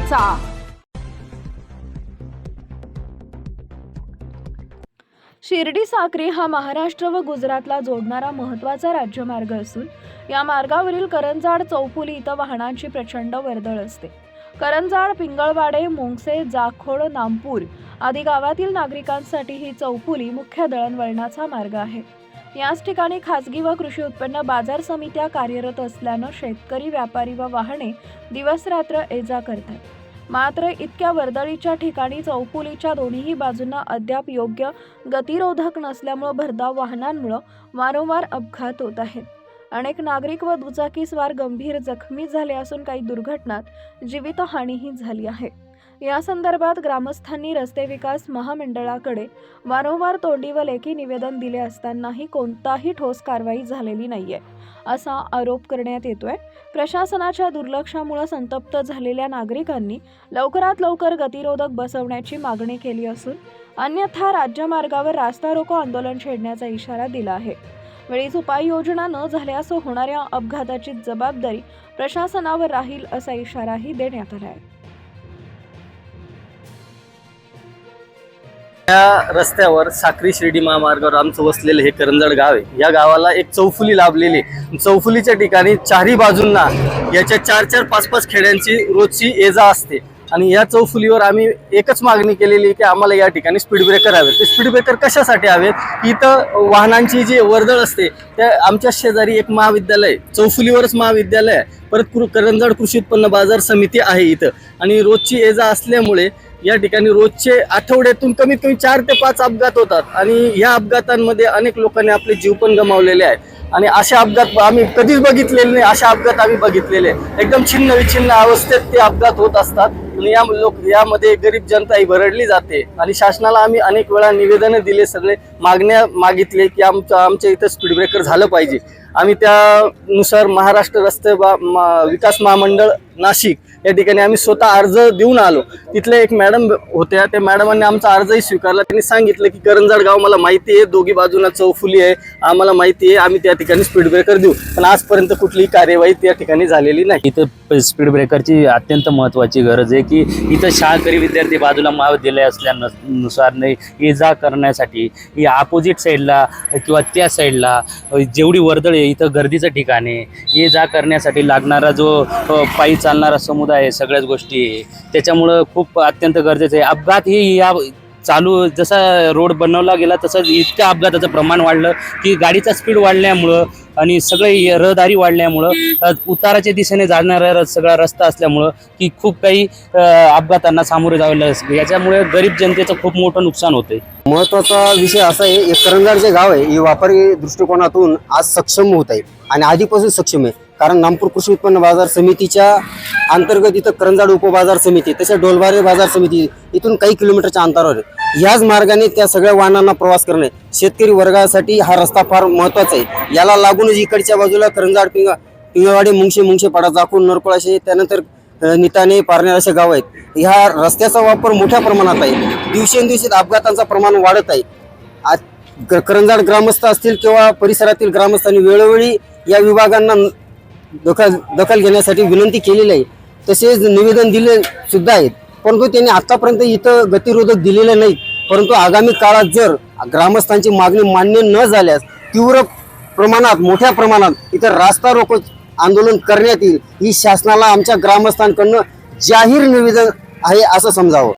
करायचा. शिर्डी साक्री हा महाराष्ट्र व गुजरातला जोडणारा महत्त्वाचा राज्यमार्ग असून या मार्गावरील करंजाड चौफुली इथं वाहनांची प्रचंड वर्दळ असते. करंजाड पिंगळवाडे मोंगसे जाखोड नामपूर आदी गावातील नागरिकांसाठी ही चौफुली मुख्य दळणवळणाचा मार्ग आहे. याच ठिकाणी खासगी व कृषी उत्पन्न बाजार समित्या कार्यरत असल्यानं शेतकरी व्यापारी व वाहने दिवसरात्र ये जा करतात. मात्र इतक्या वर्दळीच्या ठिकाणी चौफुलीच्या दोन्हीही बाजूंना अद्याप योग्य गतिरोधक नसल्यामुळं भरधाव वाहनांमुळं वारंवार अपघात होत आहेत. अनेक नागरिक व दुचाकीस्वार गंभीर जखमी झाले असून काही दुर्घटनात जीवितहानीही झाली आहे. या संदर्भात ग्रामस्थांनी रस्ते विकास महामंडळाकडे वारंवार तोंडी व लेखी निवेदन दिले असतानाही कोणताही ठोस कारवाई झालेली नाहीये असा आरोप करण्यात येतोय. प्रशासनाच्या दुर्लक्षामुळे संतप्त झालेल्या नागरिकांनी लवकरात लवकर गतिरोधक बसवण्याची मागणी केली असून अन्यथा राज्यमार्गावर रास्ता रोको आंदोलन छेडण्याचा इशारा दिला आहे. वेळीच उपाययोजना न झाल्यास होणाऱ्या अपघाताची जबाबदारी प्रशासनावर राहील असा इशाराही देण्यात आला आहे या रस्त्यावर साक्री शिर्डी महामार्गावर आमचं वसलेलं हे करंजड गाव आहे. या गावाला एक चौफुली लाभलेली आहे. चौफुलीच्या ठिकाणी चारही बाजूंना याच्या चार चार पाच पाच खेड्यांची रोजची एजा असते. आणि या चौफुलीवर आम्ही एकच मागणी केलेली की आम्हाला या ठिकाणी स्पीड ब्रेकर हवे. ते स्पीड ब्रेकर कशासाठी हवेत? इथं वाहनांची जी वर्दळ असते त्या आमच्या शेजारी एक महाविद्यालय चौफुलीवरच महाविद्यालय आहे. परत कृ करंजड कृषी उत्पन्न बाजार समिती आहे इथं. आणि रोजची एजा असल्यामुळे या ठिकाणी रोजचे आठवड्यातून कमीत कमी चार ते पाच अपघात होतात. आणि या अपघातांमध्ये अनेक लोकांनी आपले जीव पण गमावलेले आहेत. आणि असे अपघात आम्ही कधीच बघितलेले नाही असे अपघात आम्ही बघितलेले आहे. एकदम छिन्न विछिन्न अवस्थेत ते अपघात होत असतात. आणि या लोक यामध्ये गरीब जनता ही भरडली जाते. आणि शासनाला आम्ही अनेक वेळा निवेदनं दिले सगळे मागण्या मागितले की आमचं आमच्या इथं स्पीड ब्रेकर झालं पाहिजे. आम्ही त्यानुसार महाराष्ट्र रस्ते विकास महामंडळ नाशिक या ठिकाणी आम्ही स्वतः अर्ज देऊन आलो. तिथले एक मॅडम होत्या त्या मॅडमांनी आमचा अर्जही स्वीकारला. त्यांनी सांगितलं की करंजाड गाव मला माहिती आहे दोघी बाजूला चौफुली आहे आम्हाला माहिती आहे आम्ही त्या ठिकाणी स्पीड ब्रेकर देऊ. पण आजपर्यंत कुठलीही कार्यवाही त्या ठिकाणी झालेली नाही. इथं स्पीड ब्रेकरची अत्यंत महत्त्वाची गरज आहे की इथं शाळकरी विद्यार्थी बाजूला महाविद्यालय असल्यानुसार नाही. ये जा करण्यासाठी ही अपोजिट साईडला किंवा त्या साईडला जेवढी वर्दळ आहे इथं गर्दीचं ठिकाण आहे. ये जा करण्यासाठी लागणारा जो पायीचा चालणारा समुदाय आहे सगळ्याच गोष्टी आहे. त्याच्यामुळं खूप अत्यंत गरजेचं आहे. अपघात ही या चालू जसा रोड बनवला गेला तसं इतक्या अपघाताचं प्रमाण वाढलं की गाडीचा स्पीड वाढल्यामुळं आणि सगळे रहदारी वाढल्यामुळं उताराच्या दिशेने जाणारा र- सगळा रस्ता असल्यामुळं की खूप काही अपघातांना सामोरे जावे लागले. याच्यामुळे गरीब जनतेचं खूप मोठं नुकसान होते महत्त्वाचा विषय असा आहे एक करंजाड जे गाव आहे हे व्यापारी दृष्टिकोनातून आज सक्षम होत आहे आणि आधीपासून सक्षम आहे. कारण नामपूर कृषी उत्पन्न बाजार समितीच्या अंतर्गत इथं करंजाड उपबाजार समिती तसेच डोलबारे बाजार समिती इथून काही किलोमीटरच्या अंतरावर आहे. याच मार्गाने त्या सगळ्या वाहनांना प्रवास करणे शेतकरी वर्गासाठी हा रस्ता फार महत्त्वाचा आहे. याला लागूनच इकडच्या बाजूला करंजाड पिंगा पिंगळवाडी मुंगशे मुंगशे पाडा जाकून नरकोळाशे त्यानंतर निताने पारनेर असे गाव आहेत. ह्या रस्त्याचा वापर मोठ्या प्रमाणात आहे. दिवसेंदिवशी अपघातांचं प्रमाण वाढत आहे. आज करंजाड ग्रामस्थ असतील किंवा परिसरातील ग्रामस्थांनी वेळोवेळी या विभागांना दखल दखल घेण्यासाठी विनंती केलेली आहे. तसेच निवेदन दिले सुद्धा आहेत. परंतु त्यांनी आतापर्यंत इथं गतिरोधक दिलेले नाहीत. परंतु आगामी काळात जर ग्रामस्थांची मागणी मान्य न झाल्यास तीव्र प्रमाणात मोठ्या प्रमाणात इथं रास्ता रोको आंदोलन करण्यात येईल. ही शासनाला आमच्या ग्रामस्थांकडनं जाहीर निवेदन आहे असं समजावं.